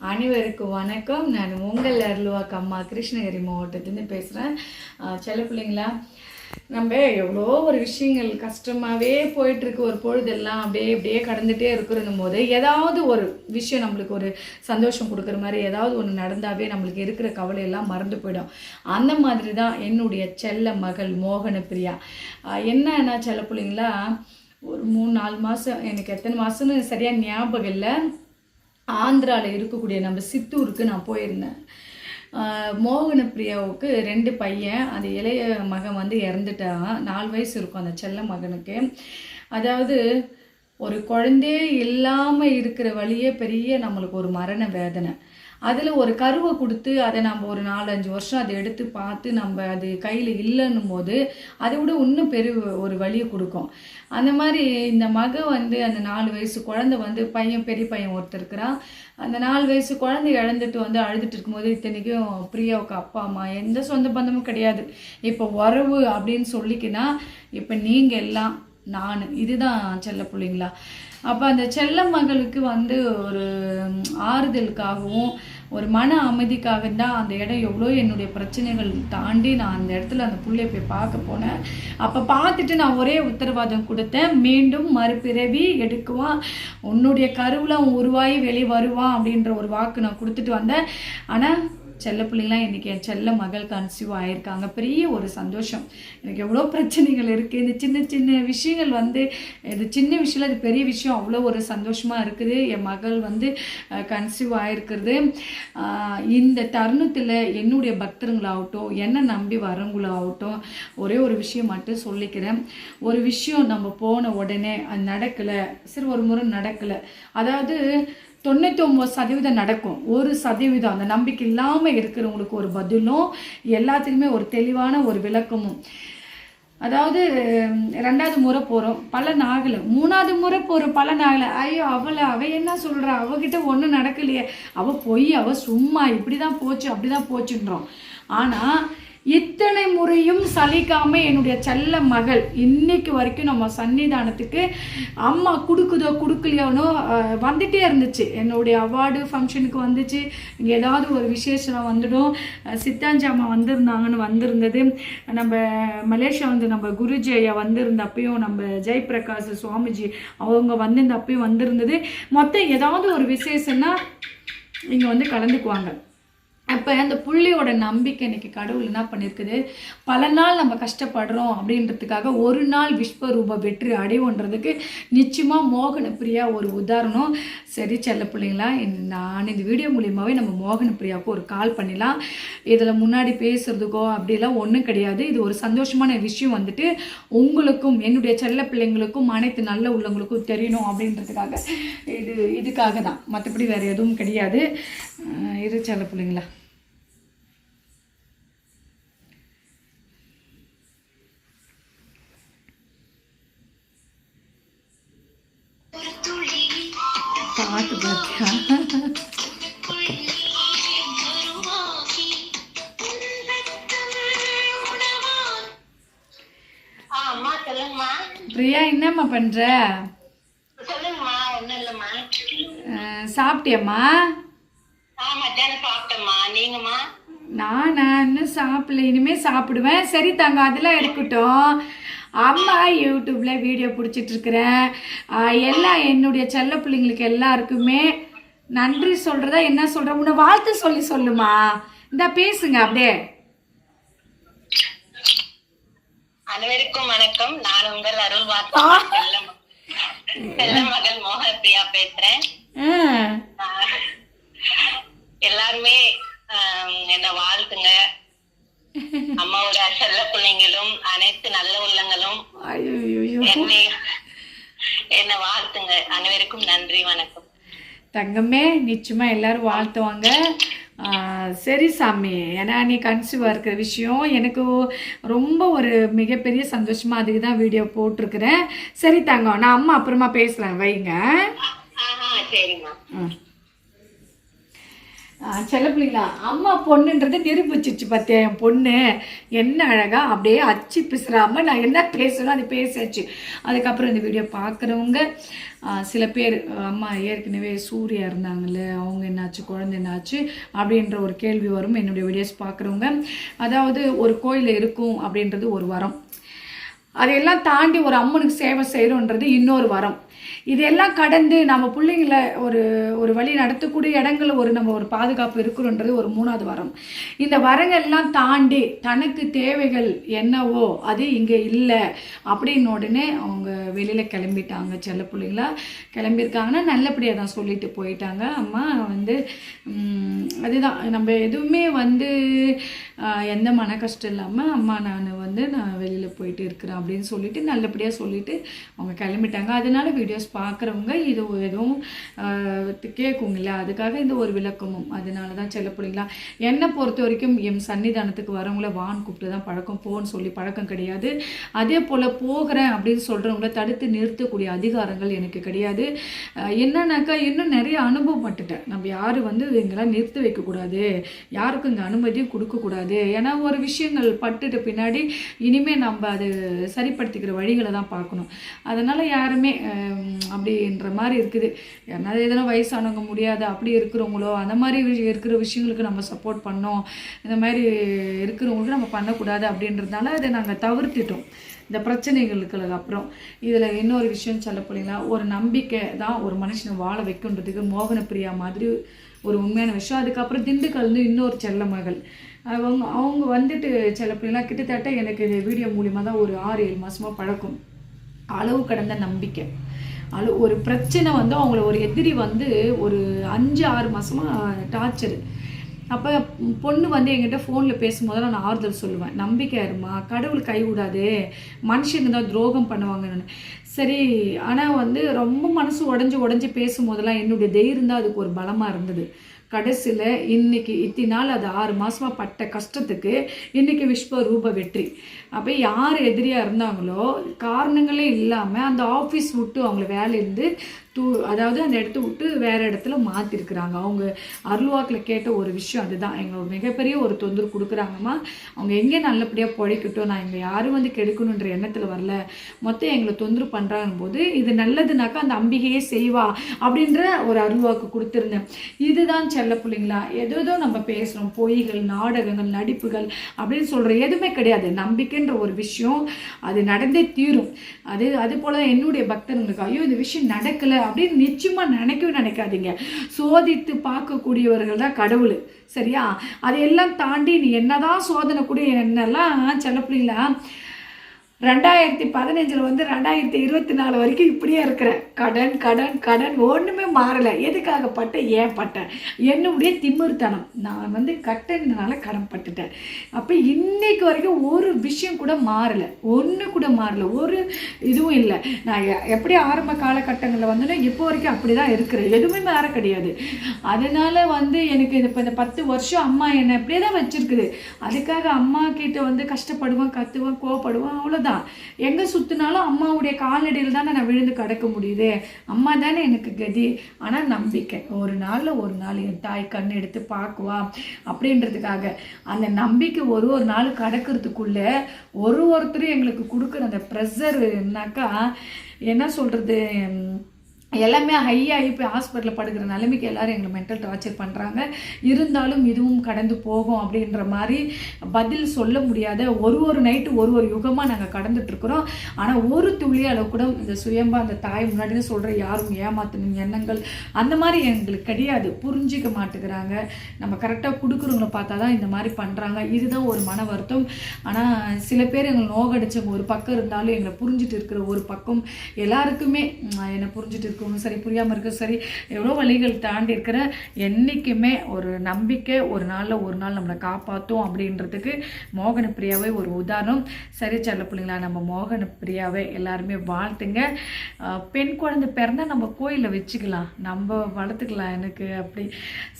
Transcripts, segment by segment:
அனைவருக்கும் வணக்கம். நான் உங்கள் அருள்வாக்கு அம்மா கிருஷ்ணகிரி மாவட்டத்துலேருந்து பேசுகிறேன் சில பிள்ளைங்களா நம்ம எவ்வளோ ஒரு விஷயங்கள் கஷ்டமாகவே போயிட்டுருக்கு. ஒரு பொழுதெல்லாம் அப்படியே அப்படியே கடந்துகிட்டே இருக்கிறனும் போது ஏதாவது ஒரு விஷயம் நம்மளுக்கு ஒரு சந்தோஷம் கொடுக்குற மாதிரி ஏதாவது ஒன்று நடந்தாவே நம்மளுக்கு இருக்கிற கவலையெல்லாம் மறந்து போயிடும். அந்த மாதிரி தான் என்னுடைய செல்ல மகள் மோகன பிரியா என்னன்னா செல்ல பிள்ளைங்களா ஒரு மூணு நாலு மாதம் எனக்கு எத்தனை மாதம்னு சரியாக ஞாபகம் இல்லை. ஆந்திராவில் இருக்கக்கூடிய நம்ம சித்தூருக்கு நான் போயிருந்தேன். மோகன பிரியாவுக்கு ரெண்டு பையன் அந்த இளைய மகன் வந்து இறந்துட்டான். நாலு வயசு இருக்கும் அந்த செல்ல மகனுக்கு. அதாவது ஒரு குழந்தையே இல்லாமல் இருக்கிற வழியே பெரிய நம்மளுக்கு ஒரு மரண வேதனை. அதில் ஒரு கருவை கொடுத்து அதை நம்ம ஒரு நாலஞ்சு வருஷம் அதை எடுத்து பார்த்து நம்ம அது கையில் இல்லைன்னும் போது அதை விட இன்னும் பெரிய ஒரு வழியை கொடுக்கும். அந்த மாதிரி இந்த மக வந்து அந்த நாலு வயசு குழந்தை வந்து பையன் பெரிய பையன் ஒருத்தர் இருக்கிறான் அந்த நாலு வயசு குழந்தை இழந்துட்டு வந்து அழுதுட்டு இருக்கும்போது இத்தனைக்கும் பிரியாவுக்கு அப்பா அம்மா எந்த சொந்த பந்தமும் கிடையாது. இப்போ உறவு அப்படின்னு சொல்லிக்கினா இப்போ நீங்கள் எல்லாம் நான். இதுதான் செல்ல பிள்ளைங்களா. அப்போ அந்த செல்ல மகளுக்கு வந்து ஒரு ஆறுதலுக்காகவும் ஒரு மன அமைதிக்காக தான் அந்த இடம் எவ்வளோ என்னுடைய பிரச்சனைகள் தாண்டி நான் அந்த இடத்துல அந்த புள்ளைய போய் பார்க்க போனேன். அப்போ பார்த்துட்டு நான் ஒரே உத்தரவாதம் கொடுத்தேன். மீண்டும் மறுபிறவி எடுக்குவான். உன்னுடைய கருவில் அவன் உருவாகி வெளியே வருவான் அப்படின்ற ஒரு வாக்கு நான் கொடுத்துட்டு வந்தேன். ஆனால் செல்ல பிள்ளைங்களாம் இன்றைக்கி என் செல்ல மகள் கன்சீவ் ஆகியிருக்காங்க பெரிய ஒரு சந்தோஷம். எனக்கு எவ்வளோ பிரச்சனைகள் இருக்குது இந்த சின்ன சின்ன விஷயங்கள் வந்து இது சின்ன விஷயம் அது பெரிய விஷயம். அவ்வளோ ஒரு சந்தோஷமாக இருக்குது. என் மகள் வந்து கன்சீவ் ஆகிருக்கிறது இந்த தருணத்தில் என்னுடைய பக்தருங்களாகட்டும் என்னை நம்பி வரவங்களாகட்டும் ஒரே ஒரு விஷயம் மட்டும் சொல்லிக்கிறேன். ஒரு விஷயம் நம்ம போன உடனே அது நடக்கலை. சரி ஒரு முறை நடக்கலை. அதாவது தொண்ணூத்தொம்பது சதவீதம் நடக்கும். ஒரு சதவீதம். அந்த நம்பிக்கை இல்லாமல் இருக்கிறவங்களுக்கு ஒரு பதிலும் எல்லாத்துக்குமே ஒரு தெளிவான ஒரு விளக்கமும். அதாவது ரெண்டாவது முறை போகிறோம் பலன் ஆகலை மூணாவது முறை போகிறோம் பலன் ஆகலை ஐயோ அவளை அவ என்ன சொல்கிறா அவகிட்ட ஒன்றும் நடக்கலையே. அவள் பொய் அவள் சும்மா இப்படி தான் போச்சு அப்படி தான் போச்சுன்றோம். ஆனால் இத்தனை முறையும் சலிக்காம என்னுடைய செல்ல மகள் இன்னைக்கு வரைக்கும் நம்ம சன்னிதானத்துக்கு அம்மா கொடுக்குதோ கொடுக்கலையோனோ வந்துட்டே இருந்துச்சு. என்னுடைய அவார்டு ஃபங்க்ஷனுக்கு வந்துச்சு. இங்கே ஏதாவது ஒரு விசேஷம் வந்துடும். சித்தாஞ்சாமா சித்தாஞ்சி அம்மா வந்திருந்தாங்கன்னு வந்திருந்தது. நம்ம மலேசியா வந்து நம்ம குருஜி ஐயா வந்திருந்தப்பையும் நம்ம ஜெயபிரகாஷ் சுவாமிஜி அவங்க வந்திருந்தப்பையும் வந்திருந்தது. மொத்தம் ஏதாவது ஒரு விசேஷம்னா இங்கே வந்து கலந்துக்குவாங்க. அப்போ அந்த புள்ளியோட நம்பிக்கை இன்னைக்கு கடவுள் என்ன பண்ணியிருக்குது பல நாள் நம்ம கஷ்டப்படுறோம் அப்படின்றதுக்காக ஒரு நாள் விஸ்வரூப வெற்றி அடைவோன்றதுக்கு நிச்சயமாக மோகன பிரியா ஒரு உதாரணம். சரி செல்ல பிள்ளைங்களா நான் இந்த வீடியோ மூலியமாகவே நம்ம மோகன பிரியாவுக்கு ஒரு கால் பண்ணிடலாம். இதில் முன்னாடி பேசுகிறதுக்கோ அப்படிலாம் ஒன்றும் கிடையாது. இது ஒரு சந்தோஷமான விஷயம் வந்துட்டு உங்களுக்கும் என்னுடைய செல்ல பிள்ளைங்களுக்கும் அனைத்து நல்ல உள்ளவங்களுக்கும் தெரியணும் அப்படின்றதுக்காக. இது இதுக்காக தான் மற்றபடி வேறு எதுவும் கிடையாது. இது இரு செல்ல பிள்ளைங்களா. என்னம்மா இல்லம்மா. சாப்பிட்டியம்மா? நான்? இன்னும் சாப்பிடல. இனிமேல் சாப்பிடுவேன். சரி தாங்க அதெல்லாம் இருக்கட்டும் அம்மா யூடியூப்பில் வீடியோ பிடிச்சிட்டு இருக்கிறேன் ஆஹ் எல்லாம் என்னுடைய செல்ல பிள்ளைங்களுக்கு எல்லாருக்குமே நன்றி சொல்கிறதா என்ன சொல்கிற உன்னை வாழ்த்து சொல்லி சொல்லுமா. இந்த பேசுங்க அப்படியே. அனைவருக்கும் வணக்கம். நான் உங்கள் அருள் செல்ல மகள் மோகன் பிரியா பேசுறேன் எல்லாருமே என்ன வாழ்த்துங்க. அம்மாவோட செல்ல பிள்ளைங்களும் அனைத்து நல்ல உள்ளங்களும். என்னை என்ன வாழ்த்துங்க. அனைவருக்கும் நன்றி வணக்கம். தங்கமே நிச்சயமாக எல்லாரும் வாழ்த்துவாங்க. சரி சாமி. ஏன்னா நீ கன்சீவாக இருக்கிற விஷயம் எனக்கு ரொம்ப ஒரு மிகப்பெரிய சந்தோஷமாக அதுக்கு தான் வீடியோ போட்டிருக்கிறேன். சரி தங்கம் நான் அம்மா அப்புறமா பேசலாம். வைங்க. சரிம்மா. ம். செல்ல பிள்ளைங்களா அம்மா பொண்ணுன்றது நிரூபிச்சிச்சு பார்த்தியா என் பொண்ணு. என்ன அழகா அப்படியே அச்சு பிசுறாமல் நான் என்ன பேசணும் அது பேசியாச்சு. அதுக்கப்புறம் இந்த வீடியோ பார்க்குறவங்க சில பேர் அம்மா ஏற்கனவே சூர்யா இருந்தாங்கல்ல அவங்க என்னாச்சு குழந்தை என்னாச்சு அப்படின்ற ஒரு கேள்வி வரும் என்னுடைய வீடியோஸ் பார்க்குறவங்க அதாவது ஒரு கோயில் இருக்கும் அப்படின்றது ஒரு வரம். அதையெல்லாம் தாண்டி ஒரு அம்மனுக்கு சேவை செய்கிறோன்றது இன்னொரு வரம். இதெல்லாம் கடந்து நம்ம பிள்ளைங்கள ஒரு ஒரு வழி நடத்தக்கூடிய இடங்கள் ஒரு நம்ம ஒரு பாதுகாப்பு இருக்கிறோன்றது ஒரு மூணாவது வரம். இந்த வரங்கள்லாம் தாண்டி தனக்கு தேவைகள் என்னவோ அது இங்கே இல்லை அப்படின்னு உடனே அவங்க வெளியில் கிளம்பிட்டாங்க. செல்ல பிள்ளைங்களா கிளம்பியிருக்காங்கன்னா நல்லபடியாக தான் சொல்லிட்டு போயிட்டாங்க. அம்மா வந்து அதுதான். நம்ம எதுவுமே வந்து எந்த மன கஷ்டம் இல்லாமல் அம்மா நான் வந்து நான் வெளியில் போயிட்டு இருக்கிறேன் அப்படின்னு சொல்லிட்டு நல்லபடியாக சொல்லிட்டு அவங்க கிளம்பிட்டாங்க. அதனால வீடியோ வீடியோஸ் பார்க்குறவங்க இது எதுவும் ஆஹ், கேட்குங்களா அதுக்காக இந்த ஒரு விளக்கமும். அதனால தான் செல்ல பிள்ளைங்களா என்னை பொறுத்த வரைக்கும் என் சன்னிதானத்துக்கு வரவங்கள வான் கூப்பிட்டு தான் பழக்கம் போன்னு சொல்லி பழக்கம் கிடையாது. அதே போல் போகிறேன் அப்படின்னு சொல்கிறவங்கள தடுத்து நிறுத்தக்கூடிய அதிகாரங்கள் எனக்கு கிடையாது. என்னன்னாக்கா இன்னும் நிறைய அனுபவப்பட்டுட்டேன் நம்ம யாரும் வந்து இங்கெல்லாம் நிறுத்தி வைக்கக்கூடாது. யாருக்கும் இங்கே அனுமதியும் கொடுக்கக்கூடாது. ஏன்னா ஒரு விஷயங்கள் பட்டுட்ட பின்னாடி இனிமேல் நம்ம அது சரிப்படுத்திக்கிற வழிகளை தான் பார்க்கணும். அதனால் யாருமே அப்படின்ற மாதிரி இருக்குது. யாருனாவது எதனா வயசானவங்க முடியாது அப்படி இருக்கிறவங்களோ அந்த மாதிரி விஷயம் இருக்கிற விஷயங்களுக்கு நம்ம சப்போர்ட் பண்ணோம். இந்த மாதிரி இருக்கிறவங்களுக்கு நம்ம பண்ணக்கூடாது அப்படின்றதுனால அதை நாங்கள் தவிர்த்துட்டோம். இந்த பிரச்சனைகளுக்கு அப்புறம். இதில் இன்னொரு விஷயம் சொல்ல போனீங்கன்னா ஒரு நம்பிக்கை தான் ஒரு மனுஷனை வாழ வைக்கின்றதுக்கு மோகன பிரியா மாதிரி ஒரு உண்மையான விஷயம். அதுக்கப்புறம் திண்டுக்கல் வந்து இன்னொரு செல்ல மகள். அவங்க அவங்க வந்துட்டு சில பிள்ளைங்களாம் கிட்டத்தட்ட எனக்கு வீடியோ மூலிமா தான் ஒரு ஆறு ஏழு மாதமாக பழக்கம். அளவு கடந்த நம்பிக்கை. அளவு ஒரு பிரச்சனை வந்து அவங்கள ஒரு எதிரி வந்து ஒரு அஞ்சு ஆறு மாதமாக டார்ச்சரு அப்போ பொண்ணு வந்து என்கிட்ட ஃபோனில் பேசும்போது நான் ஆறுதல் சொல்லுவேன். நம்பிக்கை இருமா? கடவுள் கைவிடாது. மனுஷங்க தான் துரோகம் பண்ணுவாங்கன்னு. சரி ஆனால் வந்து ரொம்ப மனசு உடஞ்சி உடஞ்சி பேசும்போதெல்லாம் என்னுடைய தைரியம் தான் அதுக்கு ஒரு பலமாக இருந்தது. கடைசியில் இன்னைக்கு இத்தனை நாள் அது ஆறு மாதமாக பட்ட கஷ்டத்துக்கு இன்னைக்கு விஸ்வரூப வெற்றி. அப்போ யார் எதிரியாக இருந்தாங்களோ காரணங்களே இல்லாமல் அந்த ஆஃபீஸ் விட்டு அவங்கள வேலையிலேருந்து தூ அதாவது அந்த இடத்த விட்டு வேறு இடத்துல மாற்றிருக்கிறாங்க அவங்க அருள்வாக்கில் கேட்ட ஒரு விஷயம் அதுதான். எங்களுக்கு மிகப்பெரிய ஒரு தொந்தரவு கொடுக்குறாங்கம்மா. அவங்க எங்கே நல்லபடியாக பிழைக்கட்டும் நான் இங்கே யாரும் வந்து கெடுக்கணுன்ற எண்ணத்தில் வரல. மொத்தம் எங்களை தொந்தரவு பண்ணுறாங்க போது இது நல்லதுனாக்கா அந்த அம்பிகையே செய்வா அப்படின்ற ஒரு அருள்வாக்கு கொடுத்துருந்தேன். இதுதான் செல்ல பிள்ளைங்களா ஏதோ ஏதோ நம்ம பேசுகிறோம் பொய்கள் நாடகங்கள் நடிப்புகள் அப்படின்னு சொல்கிற எதுவுமே கிடையாது. நம்பிக்கைன்ற ஒரு விஷயம் அது நடந்தே தீரும். அது அது போல என்னுடைய பக்தர்களுக்கு ஐயோ இந்த விஷயம் நடக்கலை அப்படின்னு நிச்சயமாக நினைக்கவே நினைக்காதீங்க. சோதித்து பார்க்கக்கூடியவர்கள் தான் கடவுள். சரியா? அதையெல்லாம் தாண்டி நீ என்னதான் சோதனை கூட என்னெல்லாம் செல்ல பிள்ளைங்களா ரெண்டாயிரத்தி பதினஞ்சில் வந்து ரெண்டாயிரத்தி இருபத்தி நாலு வரைக்கும் இப்படியே இருக்கிறேன் கடன் கடன் கடன் ஒன்றுமே மாறலை. எதுக்காக பட்டேன் ஏன் பட்டேன் என்னுடைய திமிர்த்தனம் நான் வந்து கட்டணனால கடன் பட்டுட்டேன். அப்போ இன்னைக்கு வரைக்கும் ஒரு விஷயம் கூட மாறலை. ஒன்று கூட மாறலை. ஒரு இதுவும் இல்லை. நான் எப்படி ஆரம்ப காலகட்டங்களில் வந்தேனோ இப்போ வரைக்கும் அப்படி தான் இருக்கிறேன். எதுவுமே மாற கிடையாது. அதனால் வந்து எனக்கு இந்த இப்போ இந்த பத்து வருஷம் அம்மா என்னை இப்படியே தான் வச்சிருக்குது. அதுக்காக அம்மா கிட்ட வந்து கஷ்டப்படுவேன் கத்துவேன் கோவப்படுவேன் தான் எங்கே சுற்றினாலும் அம்மாவுடைய கால்நடையில் தானே நான் விழுந்து கிடக்க முடியுது? அம்மா தானே எனக்கு கதி. ஆனால் நம்பிக்கை. ஒரு நாளில் ஒரு நாள் என் தாய் கண் எடுத்து பார்க்குவா அப்படின்றதுக்காக. அந்த நம்பிக்கை ஒரு ஒரு நாள் கடக்கிறதுக்குள்ளே ஒரு ஒருத்தரும் எங்களுக்கு கொடுக்குற அந்த ப்ரெஷர்னாக்கா என்ன சொல்கிறது எல்லாமே ஹையாகி போய் ஹாஸ்பிட்டலில் படுக்கிற நிலைமைக்கு எல்லாரும் எங்களை மென்டல் டார்ச்சர் பண்ணுறாங்க இருந்தாலும் இதுவும் கடந்து போகும் அப்படின்ற மாதிரி பதில் சொல்ல முடியாத ஒரு ஒரு நைட்டு ஒரு ஒரு யுகமாக நாங்கள் கடந்துட்டுருக்குறோம் ஆனால் ஒரு துளி அளவு கூட இந்த சுயம்பா அந்த தாய் முன்னாடி சொல்கிற யாரும் ஏமாத்தணும் எண்ணங்கள் அந்த மாதிரி எங்களுக்கு கிடையாது. புரிஞ்சிக்க மாட்டேங்கிறாங்க. நம்ம கரெக்டாக கொடுக்குறவங்கள பார்த்தா தான் இந்த மாதிரி பண்ணுறாங்க இதுதான் ஒரு மன வருத்தம். ஆனால் சில பேர் எங்களை நோகடிச்சவங்க ஒரு பக்கம் இருந்தாலும் எங்களை புரிஞ்சுட்டு இருக்கிற ஒரு பக்கம் எல்லாருக்குமே என்னை புரிஞ்சுட்டு இருக்கவங்க சரி புரியாமல் இருக்க. சரி எவ்வளோ வழிகள் தாண்டி இருக்கிற என்றைக்குமே ஒரு நம்பிக்கை ஒரு நாளில் ஒரு நாள் நம்மளை காப்பாற்றும் அப்படின்றதுக்கு மோகன பிரியாவே ஒரு உதாரணம். சரி செல்ல பிள்ளைங்களா நம்ம மோகன பிரியாவை எல்லாருமே வாழ்த்துங்க. பெண் குழந்தை பிறந்தா நம்ம கோயிலில் வச்சுக்கலாம். நம்ம வளர்த்துக்கலாம் எனக்கு அப்படி.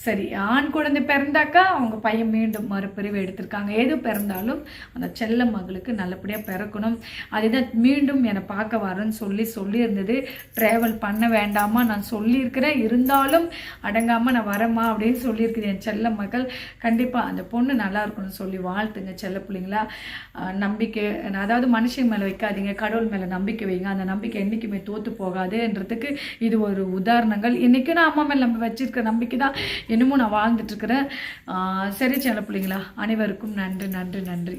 சரி ஆண் குழந்தை பிறந்தாக்கா அவங்க பையன் மீண்டும் மறுபிரிவு எடுத்திருக்காங்க. எது பிறந்தாலும் அந்த செல்ல மகளுக்கு நல்லபடியாக பிறக்கணும். அதுதான் மீண்டும் என்னை பார்க்க வரேன்னு சொல்லி சொல்லியிருந்தது. ட்ராவல் பண்ண வேண்டாமா நான் சொல்லியிருக்கிறேன். இருந்தாலும் அடங்காமல் நான் வரேம்மா அப்படின்னு சொல்லியிருக்கிறேன். என் செல்ல மகள் கண்டிப்பாக அந்த பொண்ணு நல்லா இருக்கணும்னு சொல்லி வாழ்த்துங்க செல்ல பிள்ளைங்களா. நம்பிக்கை அதாவது மனுஷன் மேலே வைக்காதீங்க கடவுள் மேலே நம்பிக்கை வைங்க. அந்த நம்பிக்கை என்றைக்குமே தோற்று போகாதுன்றதுக்கு இது ஒரு உதாரணங்கள். இன்றைக்கும் நான் அம்மா மேலே நம்ம வச்சுருக்க நம்பிக்கை தான் இன்னமும் நான் வாழ்ந்துட்டுருக்கிறேன் சரி செல்ல பிள்ளைங்களா அனைவருக்கும் நன்றி நன்றி நன்றி.